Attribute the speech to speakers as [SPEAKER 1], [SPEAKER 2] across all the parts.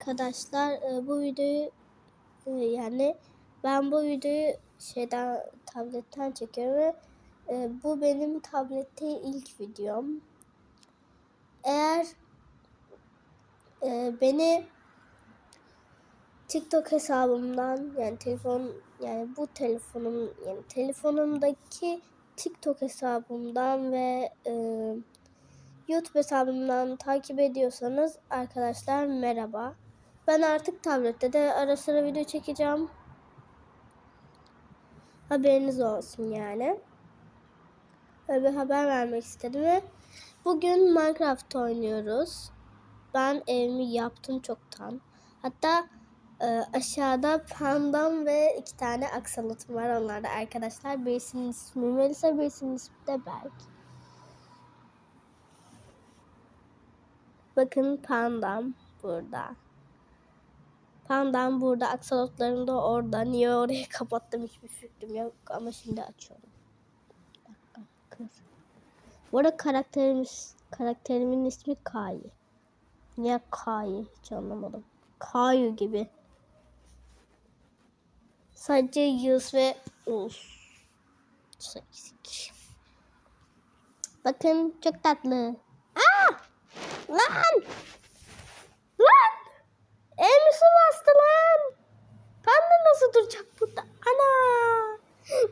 [SPEAKER 1] Arkadaşlar e, bu videoyu e, yani ben bu videoyu şeyden tabletten çekiyorum ve e, bu benim tablette ilk videom. Eğer beni TikTok hesabımdan yani telefon yani bu telefonum yani telefonumdaki TikTok hesabımdan ve e, YouTube hesabımdan takip ediyorsanız arkadaşlar merhaba. Ben artık tablette de ara sıra video çekeceğim. Haberiniz olsun yani. Böyle bir haber vermek istedim ve bugün Minecraft oynuyoruz. Ben evimi yaptım çoktan. Hatta e, aşağıda pandam ve iki tane aksalotum var. Onlar da arkadaşlar. Birisinin ismi Melisa, birisinin ismi de Berk. Bakın pandam burada. Pandam burada, aksalotlarım da orada. Niye orayı kapattım hiçbir fikrim yok ama şimdi açıyorum. Bir. Bu arada karakterimiz, karakterimin ismi Kai. Niye Kai? Hiç anlamadım. Kayu gibi. Sadece yüz ve. Eksik. Bakın çok tatlı. Aa! Lan! Bastı lan. Panda nasıl duracak burada? Ana!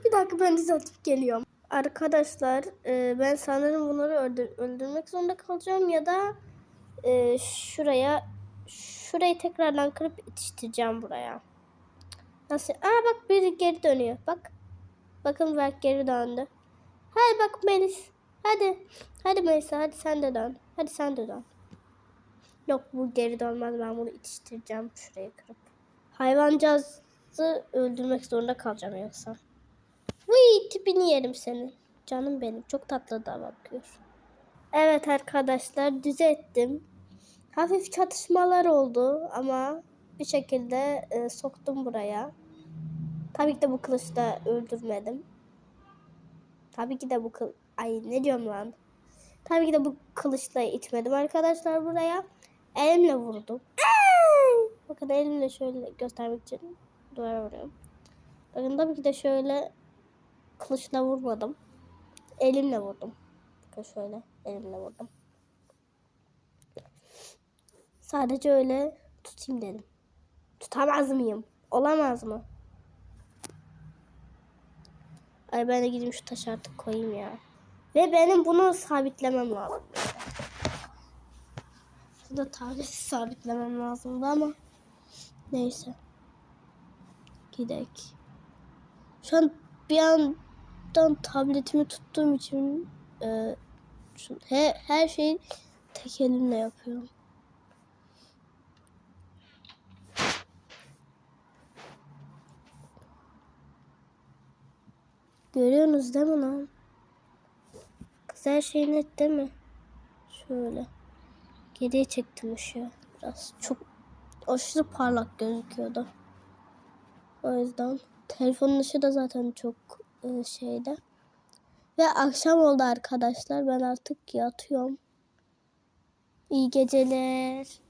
[SPEAKER 1] Bir dakika ben düzeltip geliyorum. Arkadaşlar e, ben sanırım bunları öldür- öldürmek zorunda kalacağım ya da e, şuraya şurayı tekrardan kırıp yetiştireceğim buraya. Nasıl? Aa bak biri geri dönüyor. Bak. Bakın bak geri döndü. Hadi bak Melis. Hadi. Hadi Melisa hadi sen de dön. Hadi sen de dön. Yok bu geri dönmez. Ben bunu yetiştireceğim şuraya kırıp. Hayvancağızı öldürmek zorunda kalacağım yoksa. Vıy tipini yerim senin. Canım benim. Çok tatlı da bakıyor. Evet arkadaşlar düzelttim. Hafif çatışmalar oldu ama bir şekilde e, soktum buraya. Tabii ki de bu kılıçla öldürmedim. Tabii ki de bu kıl... Ay ne diyorum lan? Tabii ki de bu kılıçla itmedim arkadaşlar buraya. Elimle vurdum. Bakın elimle şöyle göstermek için duvara vuruyorum. Bakın tabii ki de şöyle kılıçla vurmadım. Elimle vurdum. Bakın şöyle elimle vurdum. Sadece öyle tutayım dedim. Tutamaz mıyım? Olamaz mı? Ay ben de gideyim şu taşı artık koyayım ya. Ve benim bunu sabitlemem lazım. Şurada tableti sabitlemem lazımdı ama neyse. Gidek. Şu an bir yandan tabletimi tuttuğum için e, şu, he, her şeyi tek elimle yapıyorum. Görüyorsunuz değil mi lan? Kız her şey net değil mi? Şöyle. Geriye çektim ışığı biraz. Çok aşırı parlak gözüküyordu. O yüzden telefonun ışığı da zaten çok e, şeyde. Ve akşam oldu arkadaşlar. Ben artık yatıyorum. İyi geceler.